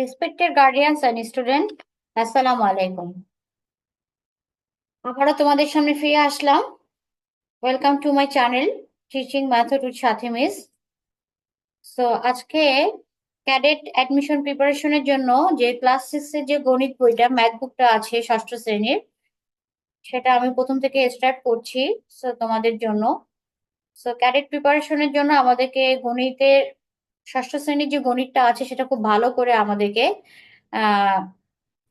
Respected guardians and student আসসালামু আলাইকুম আবারও তোমাদের সামনে ফিরে আসলাম। Welcome to my channel teaching method with Sathi miss so আজকে ক্যাডেট অ্যাডমিশন প্রিপারেশনের জন্য যে ক্লাস সিক্সের যে গণিত বইটা ম্যাথ বুকটা আছে ষষ্ঠ শ্রেণির, সেটা আমি প্রথম থেকে স্টার্ট করছি সো তোমাদের জন্য। সো ক্যাডেট প্রিপারেশনের জন্য আমাদেরকে গণিতের ষষ্ঠ শ্রেণির যে গণিতটা আছে, সেটা খুব ভালো করে আমাদেরকে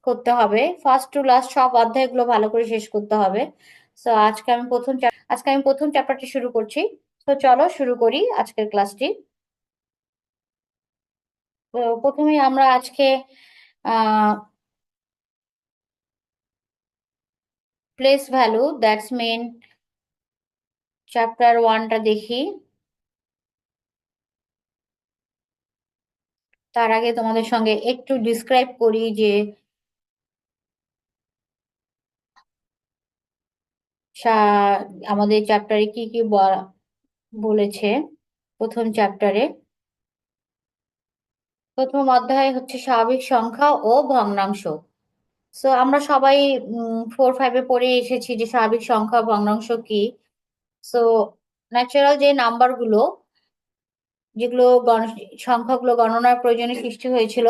করতে হবে। ফার্স্ট টু লাস্ট সব অধ্যায়গুলো ভালো করে শেষ করতে হবে। সো আজকে আমি প্রথম আজকে আমি প্রথম চ্যাপ্টারটি শুরু করছি। তো চলো শুরু করি আজকের ক্লাসটি তো, প্রথমে আমরা আজকে place value that's main chapter ওয়ানটা দেখি। তার আগে তোমাদের সঙ্গে একটু ডিসক্রাইব করি যে আমাদের চ্যাপ্টারে কি কি বলেছে? প্রথম চ্যাপ্টারে প্রথম অধ্যায় হচ্ছে স্বাভাবিক সংখ্যা ও ভগ্নাংশ। সো আমরা সবাই ফোর ফাইভে পড়ে এসেছি যে স্বাভাবিক সংখ্যা ভগ্নাংশ কি। সো ন্যাচারাল যে নাম্বারগুলো যেগুলো সংখ্যাগুলো গণনার প্রয়োজনে সৃষ্টি হয়েছিল,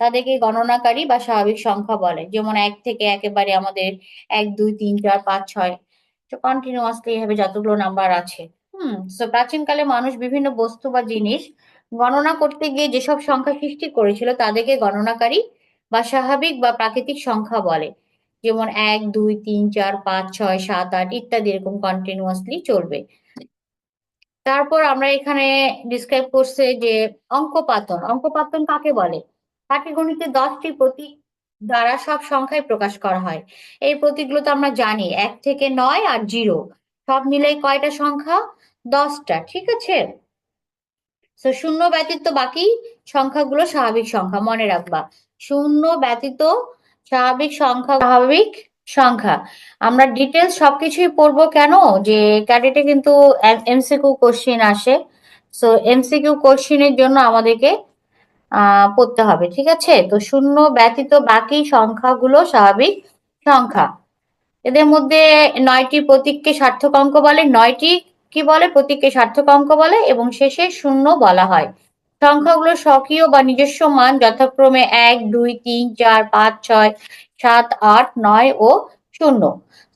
তাদেরকে গণনাকারী বা স্বাভাবিক সংখ্যা বলে। যেমন এক থেকে একেবারে আমাদের এক, দুই, তিন, চার, পাঁচ, ছয়। তো কন্টিনিউয়াসলি এভাবে যতগুলো নাম্বার আছে। হুম তো প্রাচীনকালে মানুষ বিভিন্ন বস্তু বা জিনিস গণনা করতে গিয়ে যেসব সংখ্যা সৃষ্টি করেছিল, তাদেরকে গণনাকারী বা স্বাভাবিক বা প্রাকৃতিক সংখ্যা বলে। যেমন এক, দুই, তিন, চার, পাঁচ, ছয়, সাত, আট ইত্যাদি এরকম কন্টিনিউয়াসলি চলবে। তারপর আমরা এখানে ডিসক্রাইব করছে যে অঙ্কপাতন। অঙ্কপাতন কাকে বলে? পাটিগণিতে দশটি প্রতীক দ্বারা সব সংখ্যায় প্রকাশ করা হয়। এই প্রতীকগুলো তো আমরা জানি, এক থেকে নয় আর জিরো। সব মিলে কয়টা সংখ্যা? দশটা, ঠিক আছে? তো শূন্য ব্যতীত বাকি সংখ্যাগুলো স্বাভাবিক সংখ্যা, মনে রাখবা। শূন্য ব্যতীত স্বাভাবিক সংখ্যা স্বাভাবিক সংখ্যা। আমরা ডিটেলস সবকিছুই পড়ব কেন? যে ক্যাডেটে কিন্তু এমসিকিউ কোশ্চিন আসে। সো এমসিকিউ কোশ্চিনের জন্য আমাদেরকে পড়তে হবে, ঠিক আছে? তো শূন্য ব্যতীত বাকি সংখ্যাগুলো স্বাভাবিক সংখ্যা। এদের মধ্যে নয়টি প্রতীককে সার্থক অঙ্ক বলে। নয়টি কি বলে? প্রতীককে সার্থক অঙ্ক বলে এবং শেষে শূন্য বলা হয়। সংখ্যাগুলো স্বকীয় বা নিজস্ব মান যথাক্রমে এক, দুই, তিন, চার, পাঁচ, ছয়, সাত, আট, নয় ও শূন্য।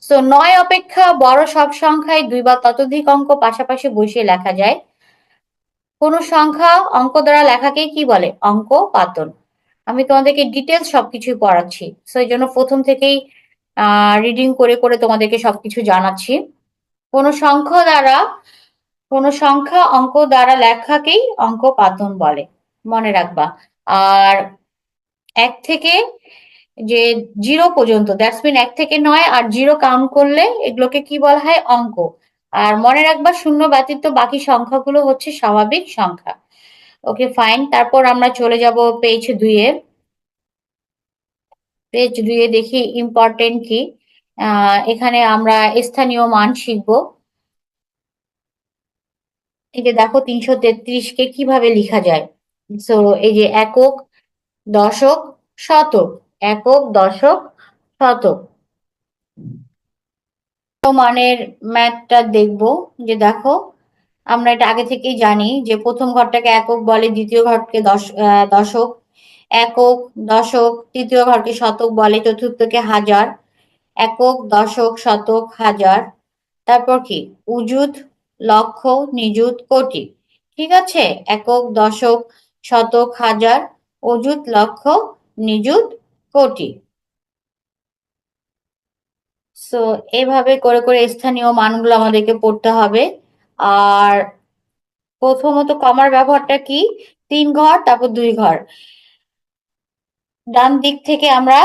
সো নয় অপেক্ষা বড় সব সংখ্যায় দুই বা ততোধিক অঙ্ক পাশাপাশি বসিয়ে লেখা যায়। কোন সংখ্যা অঙ্ক দ্বারা লেখাকে কি বলে? অঙ্ক পাতন আমি তোমাদেরকে ডিটেলস সবকিছুই পড়াচ্ছি। সো এই জন্য প্রথম থেকেই রিডিং করে করে তোমাদেরকে সবকিছু জানাচ্ছি। কোন সংখ্যা দ্বারা কোন সংখ্যা অঙ্ক দ্বারা লেখাকেই অঙ্ক পাতন বলে। মনে রাখবা। আর এক থেকে যে জিরো পর্যন্ত দ্যাটস মিন এক থেকে নয় আর জিরো কাউন্ট করলে এগুলোকে কি বলা হয়? অঙ্ক। আর মনে রাখবা, শূন্য ব্যতীত বাকি সংখ্যাগুলো হচ্ছে স্বাভাবিক সংখ্যা। ওকে ফাইন তারপর আমরা চলে যাব পেজ দুইয়ে পেজ দুইয়ে দেখি ইম্পর্টেন্ট কি। এখানে আমরা স্থানীয় মান শিখব। এই যে দেখো তিনশো তেত্রিশকে কীভাবে লিখা যায়? সো এই যে একক, দশক, শতক। একক, দশক, শতক। মানের ম্যাথটা দেখব যে দেখো, আমরা এটা আগে থেকেই জানি যে প্রথম ঘরটাকে একক বলে, দ্বিতীয় ঘরকে দশ দশক, একক, দশক, তৃতীয় ঘরকে শতক বলে, চতুর্থকে হাজার, একক, দশক, শতক, হাজার। তারপর কি? উজুত লক্ষ, নিযুত, কোটি। ঠিক আছে? একক, দশক, শতক, হাজার, অযুত, লক্ষ, নিযুত, কোটি। সো এভাবে করে করে স্থানীয় মানগুলো আমাদেরকে পড়তে হবে। আর প্রথমত কমার ব্যবহারটা কি? তিন ঘর, তারপর দুই ঘর। ডান দিক থেকে আমরা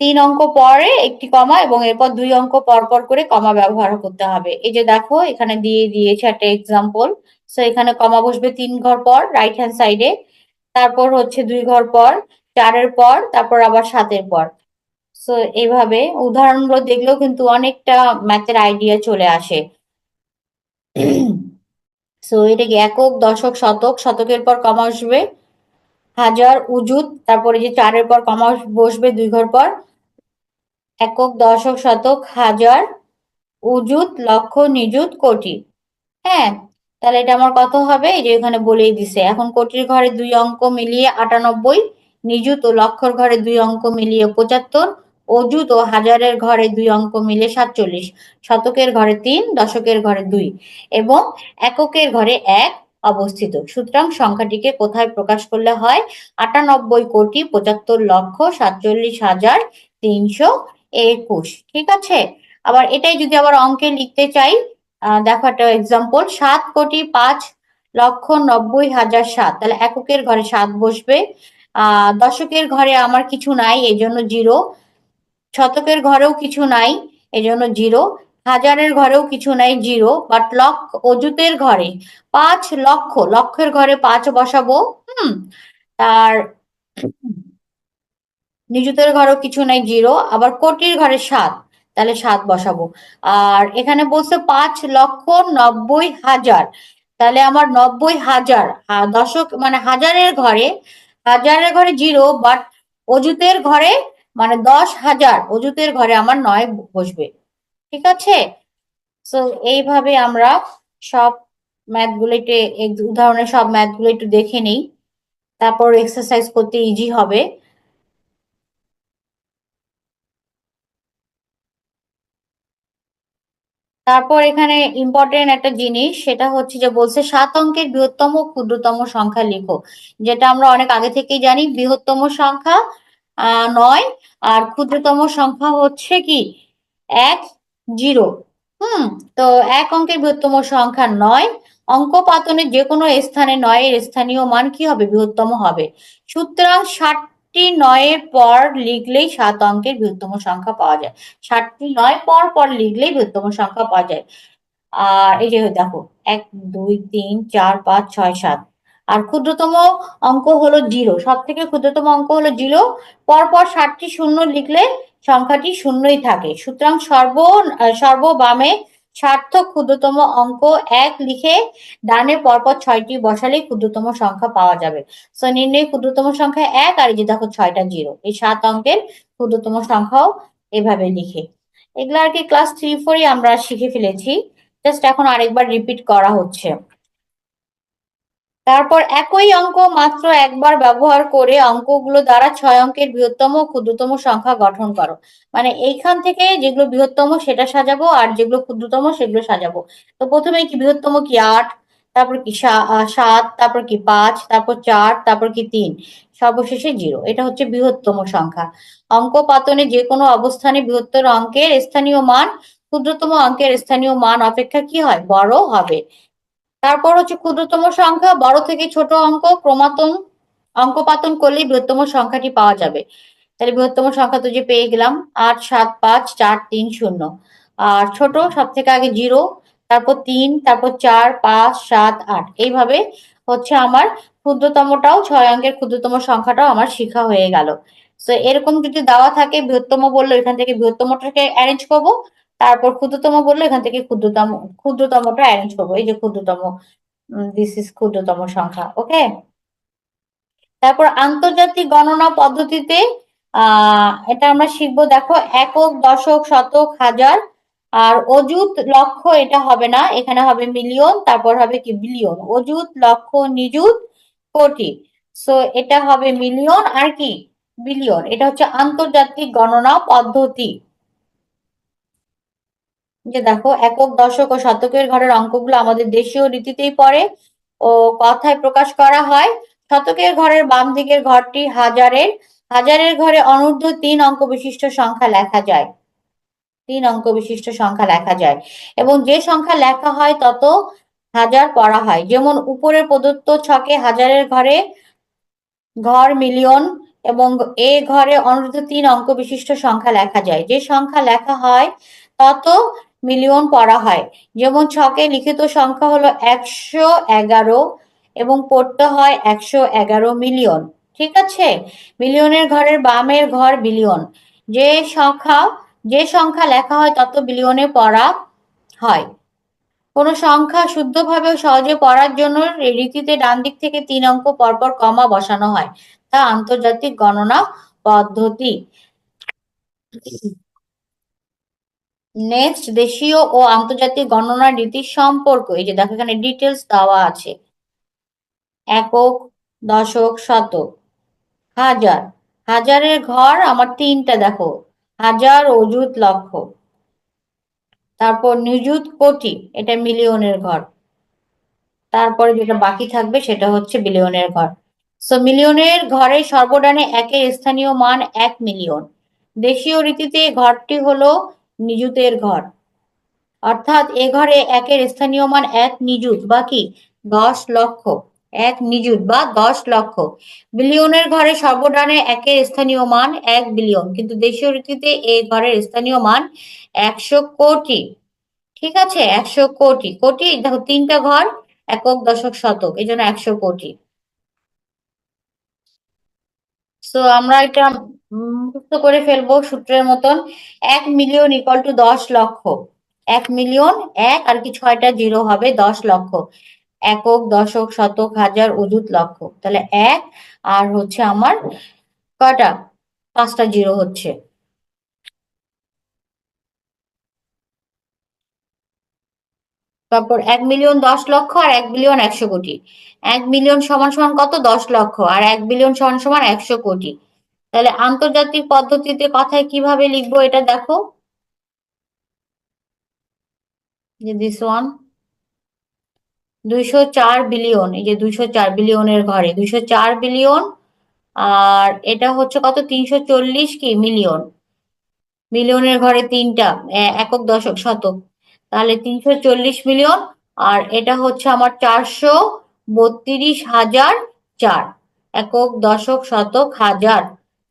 তিন অঙ্ক পরে একটি কমা এবং এরপর দুই অঙ্ক পর পর করে কমা ব্যবহার করতে হবে। এই যে দেখো, এখানে দিয়ে দিয়েছে একটা এক্সাম্পল সো এখানে কমা বসবে তিন ঘর পর রাইট হ্যান্ড সাইডে তারপর হচ্ছে দুই ঘর পর, চারের পর, তারপর আবার সাতের পর। সো এইভাবে উদাহরণগুলো দেখলেও কিন্তু অনেকটা ম্যাথের আইডিয়া চলে আসে। সো এটা কি একক, দশক, শতক, শতকের পর কমা আসবে হাজার উজুত, তারপরে যে চারের পর কমা বসবে দুই ঘর পর, একক দশক শতক হাজার উজুত, লক্ষ নিযুত, কোটি। হ্যাঁ তাহলে এটা আমার কত হবে? এই যে এখানে বলেই দিছে। এখন কোটির ঘরে দুই অঙ্ক মিলিয়ে আটানব্বই, নিযুত ও লক্ষর ঘরে দুই অঙ্ক মিলিয়ে পঁচাত্তর, অযুত ও হাজারের ঘরে দুই অঙ্ক মিলে সাতচল্লিশ। শতকের ঘরে তিন, দশকের ঘরে দুই। এবং এককের ঘরে এক অবস্থিত। সুতরাং সংখ্যাটিকে কোথায় প্রকাশ করলে হয়? আটানব্বই কোটি পঁচাত্তর লক্ষ সাতচল্লিশ হাজার তিনশো একুশ। ঠিক আছে? আবার এটাই যদি আবার অঙ্কে লিখতে চাই দেখো একটা এক্সাম্পল সাত কোটি পাঁচ লক্ষ নব্বই হাজার সাত। তাহলে এককের ঘরে সাত বসবে। আহ দশকের ঘরে আমার কিছু নাই এই জন্য জিরো। শতকের ঘরেও কিছু নাই এই জন্য জিরো। হাজারের ঘরেও কিছু নাই, জিরো বাট লক্ষ অজুতের ঘরে। পাঁচ লক্ষ, লক্ষের ঘরে পাঁচ বসাবো, হুম তার নিযুতের ঘরেও কিছু নাই, জিরো, আবার কোটির ঘরে সাত, তাহলে সাত বসাবো। আর এখানে বলছে পাঁচ লক্ষ নব্বই হাজার, তাহলে আমার নব্বই হাজার দশক মানে হাজারের ঘরে হাজারের ঘরে জিরো বাট অজুতের ঘরে মানে দশ হাজার অজুতের ঘরে আমার নয় বসবে। ঠিক আছে? তো এইভাবে আমরা সব ম্যাথগুলো একটু উদাহরণের সব ম্যাথগুলো একটু দেখে নিই। তারপর এক্সারসাইজ করতে ইজি হবে। তারপর এখানে ইম্পর্টেন্ট একটা জিনিস, সেটা হচ্ছে যে বলছে সাত অঙ্কের বৃহত্তম ক্ষুদ্রতম সংখ্যা লিখো। যেটা আমরা অনেক আগে থেকেই জানি, বৃহত্তম সংখ্যা নয়, আর ক্ষুদ্রতম সংখ্যা হচ্ছে কি? এক জিরো। হুম, তো এক অঙ্কের বৃহত্তম সংখ্যা নয়, অঙ্ক পাতনের যে কোনো স্থানে নয়ের স্থানীয় মান কি হবে? বৃহত্তম হবে। সুতরাং ষাট ষাটটি নয়ের পর লিখলেই সাত অঙ্কের বৃহত্তম সংখ্যা পাওয়া যায়। ষাটটি নয় পর পর লিখলেই বৃহত্তম সংখ্যা পাওয়া যায়। আর এই যে দেখো, এক, দুই, তিন, চার, পাঁচ, ছয়, সাত। আর ক্ষুদ্রতম অঙ্ক হলো জিরো। সব থেকে ক্ষুদ্রতম অঙ্ক হলো জিরো। পরপর ষাটটি শূন্য লিখলে সংখ্যাটি শূন্যই থাকে। সুতরাং সর্ব সর্ববামে সার্থক ক্ষুদ্রতম অঙ্ক এক লিখে ডানে পরপর ছয়টি বসালেই ক্ষুদ্রতম সংখ্যা পাওয়া যাবে। সো নির্ণয় ক্ষুদ্রতম সংখ্যা এক আর এই যে দেখো ছয়টা জিরো। এই সাত অঙ্কের ক্ষুদ্রতম সংখ্যাও এভাবে লিখে। এগুলো আর কি ক্লাস থ্রি ফোরই আমরা শিখে ফেলেছি। জাস্ট এখন আরেকবার রিপিট করা হচ্ছে। তারপর একই অঙ্ক মাত্র একবার ব্যবহার করে অঙ্কগুলো দ্বারা ছয় অঙ্কের বৃহত্তম ক্ষুদ্রতম সংখ্যা গঠন করো। মানে এইখান থেকে যেগুলো বৃহত্তম সেটা সাজাবো আর যেগুলো ক্ষুদ্রতম সেগুলো সাজাবো। তো প্রথমে কি বৃহত্তম কি আট, তারপর কি সাত, তারপর কি পাঁচ, তারপর চার, তারপর কি তিন, সর্বশেষে জিরো। এটা হচ্ছে বৃহত্তম সংখ্যা। অঙ্ক পাতনে যে কোনো অবস্থানে বৃহত্তর অঙ্কের স্থানীয় মান, ক্ষুদ্রতম অঙ্কের স্থানীয় মান অপেক্ষা কি হয়? বড় হবে। তারপর হচ্ছে ক্ষুদ্রতম সংখ্যা, বড় থেকে ছোট অঙ্ক ক্রমাতন অঙ্কপাতন করলেই বৃহত্তম সংখ্যাটি পাওয়া যাবে। তাহলে বৃহত্তম সংখ্যা তো যে পেয়ে গেলাম, আট, সাত, পাঁচ, চার, তিন, শূন্য। আর ছোট সব থেকে আগে জিরো, তারপর তিন, তারপর চার, পাঁচ, সাত, আট। এইভাবে হচ্ছে আমার ক্ষুদ্রতমটাও ছয় অঙ্কের ক্ষুদ্রতম সংখ্যাটাও আমার শিখা হয়ে গেল। তো এরকম যদি দেওয়া থাকে, বৃহত্তম বলল এখান থেকে বৃহত্তমটাকে অ্যারেঞ্জ করব। তারপর ক্ষুদ্রতম বললে, এখান থেকে ক্ষুদ্রতম, ক্ষুদ্রতমটা অ্যারেঞ্জ করব। এই যে ক্ষুদ্রতম দিস ইজ ক্ষুদ্রতম সংখ্যা ওকে তারপর আন্তর্জাতিক গণনা পদ্ধতিতে, আহ, এটা আমরা শিখব, দেখো, একক, দশক, শতক, হাজার, আর অজুত লক্ষ এটা হবে না, এখানে হবে মিলিয়ন তারপর হবে কি বিলিয়ন অজুত লক্ষ নিযুত কোটি সো এটা হবে মিলিয়ন আর কি বিলিয়ন এটা হচ্ছে আন্তর্জাতিক গণনা পদ্ধতি। যে দেখো, একক দশক ও শতকের ঘরের অঙ্কগুলো আমাদের দেশীয় রীতিতেই পড়ে ও কথায় প্রকাশ করা হয়। শতকের ঘরের বাম দিকের ঘরটি হাজারের হাজারের ঘরে অনূর্ধ্ব তিন অঙ্ক বিশিষ্ট সংখ্যা লেখা যায়। তিন অঙ্ক বিশিষ্ট সংখ্যা লেখা যায়। এবং যে সংখ্যা লেখা হয় তত হাজার পড়া হয়। যেমন উপরের প্রদত্ত ছকে হাজারের ঘরে ঘর মিলিয়ন এবং এ ঘরে অনূর্ধ্ব তিন অঙ্ক বিশিষ্ট সংখ্যা লেখা যায়। যে সংখ্যা লেখা হয় তত মিলিয়ন পড়া হয়। যেমন ছকে লিখিত সংখ্যা হলো একশো এগারো এবং পড়তে হয় একশো এগারো মিলিয়ন। ঠিক আছে? মিলিয়নের ঘরের বামের ঘর বিলিয়ন। যে সংখ্যা যে সংখ্যা লেখা হয় তত বিলিয়নে পড়া হয়। কোনো সংখ্যা শুদ্ধভাবে সহজে পড়ার জন্য রীতিতে ডান দিক থেকে তিন অঙ্ক পরপর কমা বসানো হয়। তা আন্তর্জাতিক গণনা পদ্ধতি। নেক্সট দেশীয় ও আন্তর্জাতিক গণনা রীতির সম্পর্ক। এই যে দেখো, এখানে ডিটেলস দেওয়া আছে। একক, দশক, শতক। হাজার। হাজারের ঘর আমার তিনটা, দেখো। হাজার অযুত লক্ষ। তারপর নিযুত কোটি, এটা মিলিয়নের ঘর। তারপরে যেটা বাকি থাকবে, সেটা হচ্ছে বিলিয়নের ঘর। সো মিলিয়নের ঘরের সর্বডানে একের স্থানীয় মান এক মিলিয়ন। দেশীয় রীতিতে ঘরটি হলো নিযুতের ঘর। অর্থাৎ এ ঘরে একের স্থানীয় মান এক নিযুত বা কি দশ লক্ষ। এক নিযুত বা দশ লক্ষ। বিলিয়নের ঘরে সর্বডানে একের স্থানীয় মান এক বিলিয়ন, কিন্তু দেশীয় রীতিতে এই ঘরের স্থানীয় মান একশো কোটি। ঠিক আছে, একশো কোটি। কোটি, দেখো, তিনটা ঘর, একক, দশক, শতক এই জন্য একশো কোটি। সো আমরা এটা মুক্ত করে ফেলব সূত্রের মতন। এক মিলিয়ন ইকুয়াল টু দশ লক্ষ। এক মিলিয়ন এক আর কি ছয়টা জিরো হবে, দশ লক্ষ। একক, দশক, শতক, হাজার, অযুত লক্ষ। তাহলে এক আর হচ্ছে আমার কয়টা? পাঁচটা জিরো হচ্ছে। তারপর এক মিলিয়ন দশ লক্ষ আর এক বিলিয়ন একশো কোটি। এক মিলিয়ন সমান সমান কত? দশ লক্ষ। আর এক বিলিয়ন সমান সমান একশো কোটি। তাহলে আন্তর্জাতিক পদ্ধতিতে কথায় কীভাবে লিখব এটা দেখো। যে দিস ওয়ান দুইশো চার বিলিয়ন এই যে দুইশো চার বিলিয়নের ঘরে, দুইশো চার বিলিয়ন আর এটা হচ্ছে কত? তিনশো চল্লিশ কি? মিলিয়ন মিলিয়নের ঘরে তিনটা একক দশক, শতক। তাহলে তিনশো চল্লিশ মিলিয়ন আর এটা হচ্ছে আমার চারশো বত্রিশ হাজার চার। একক দশক, শতক, হাজার।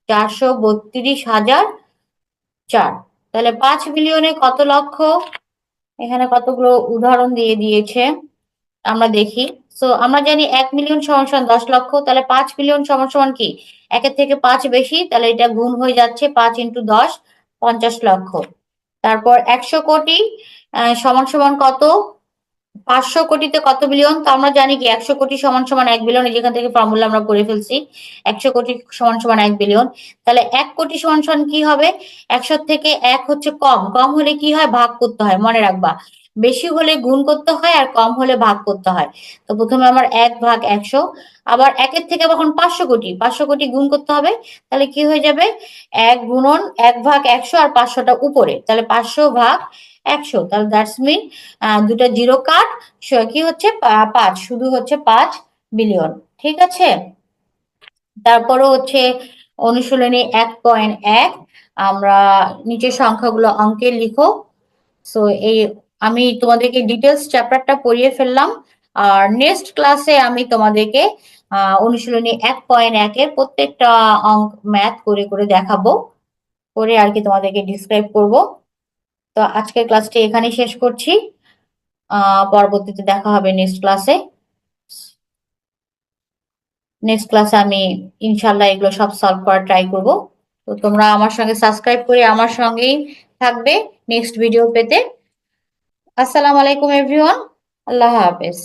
চারশো বত্রিশ হাজার চার। তাহলে পাঁচ মিলিয়নে কত লক্ষ? এখানে কতগুলো উদাহরণ দিয়ে দিয়েছে, আমরা দেখি। সো আমরা জানি এক মিলিয়ন সমান সমান দশ লক্ষ, তাহলে পাঁচ মিলিয়ন সমান সমান কি? একের থেকে পাঁচ বেশি, তাহলে এটা গুণ হয়ে যাচ্ছে পাঁচ ইন্টু দশ, পঞ্চাশ লক্ষ। তারপর একশো কোটি সমান সমান কত? পাঁচশো কোটিতে কত বিলিয়ন তো আমরা জানি কি, একশো কোটি সমান সমান এক বিলিয়ন যেখান থেকে ফর্মুলা আমরা করে ফেলছি। একশো কোটি সমান সমান এক বিলিয়ন তাহলে এক কোটি সমান সমান কি হবে? একশো থেকে এক হচ্ছে কম। কম হলে কি হয়? ভাগ করতে হয়, মনে রাখবা। বেশি হলে গুণ করতে হয় আর কম হলে ভাগ করতে হয়। তো প্রথমে আমার এক ভাগ একশো। আবার একের থেকে যখন পাঁচশো কোটি। পাঁচশো কোটি গুণ করতে হবে। তাহলে কি হয়ে যাবে? এক গুণন এক ভাগ একশো আর পাঁচশোটা উপরে। তাহলে পাঁচশো ভাগ একশো। তাহলে দ্যাটস মিন দুটা জিরো কাট কি হচ্ছে? পাঁচ। শুধু হচ্ছে পাঁচ বিলিয়ন ঠিক আছে? তারপরও হচ্ছে অনুশীলনী এক পয়েন্ট এক। আমরা নিচের সংখ্যাগুলো অঙ্কে লিখো। সো এই আমি তোমাদেরকে ডিটেলস চ্যাপ্টারটা পড়িয়ে ফেললাম। আর নেক্সট ক্লাসে আমি তোমাদেরকে অনুশীলনী এক পয়েন্ট একের প্রত্যেকটা অঙ্ক ম্যাথ করে করে দেখাবো। করে আর কি তোমাদেরকে ডিসক্রাইব করব। তো আজকের ক্লাসটি এখানেই শেষ করছি। পরবর্তীতে দেখা হবে নেক্সট ক্লাসে নেক্সট ক্লাসে আমি ইনশাল্লাহ এগুলো সব সলভ করার ট্রাই করব। তো তোমরা আমার সঙ্গে সাবস্ক্রাইব করে আমার সঙ্গেই থাকবে নেক্সট ভিডিও পেতে। আসসালামু আলাইকুম এভরিওয়ান আল্লাহ হাফেজ।